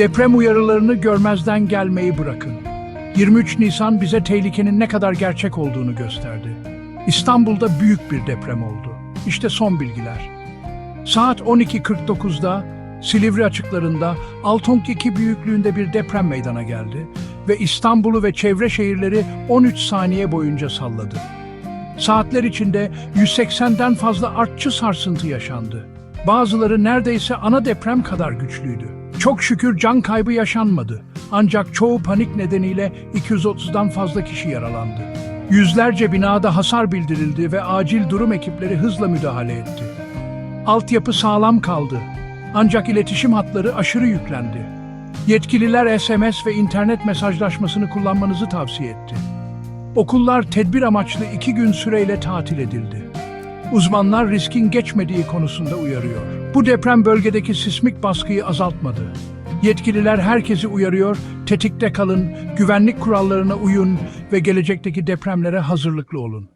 Deprem uyarılarını görmezden gelmeyi bırakın. 23 Nisan bize tehlikenin ne kadar gerçek olduğunu gösterdi. İstanbul'da büyük bir deprem oldu. İşte son bilgiler. Saat 12.49'da Silivri açıklarında 6.2 büyüklüğünde bir deprem meydana geldi ve İstanbul'u ve çevre şehirleri 13 saniye boyunca salladı. Saatler içinde 180'den fazla artçı sarsıntı yaşandı. Bazıları neredeyse ana deprem kadar güçlüydü. Çok şükür can kaybı yaşanmadı. Ancak çoğu panik nedeniyle 230'dan fazla kişi yaralandı. Yüzlerce binada hasar bildirildi ve acil durum ekipleri hızla müdahale etti. Altyapı sağlam kaldı. Ancak iletişim hatları aşırı yüklendi. Yetkililer SMS ve internet mesajlaşmasını kullanmanızı tavsiye etti. Okullar tedbir amaçlı iki gün süreyle tatil edildi. Uzmanlar riskin geçmediği konusunda uyarıyor. Bu deprem bölgedeki sismik baskıyı azaltmadı. Yetkililer herkesi uyarıyor, tetikte kalın, güvenlik kurallarına uyun ve gelecekteki depremlere hazırlıklı olun.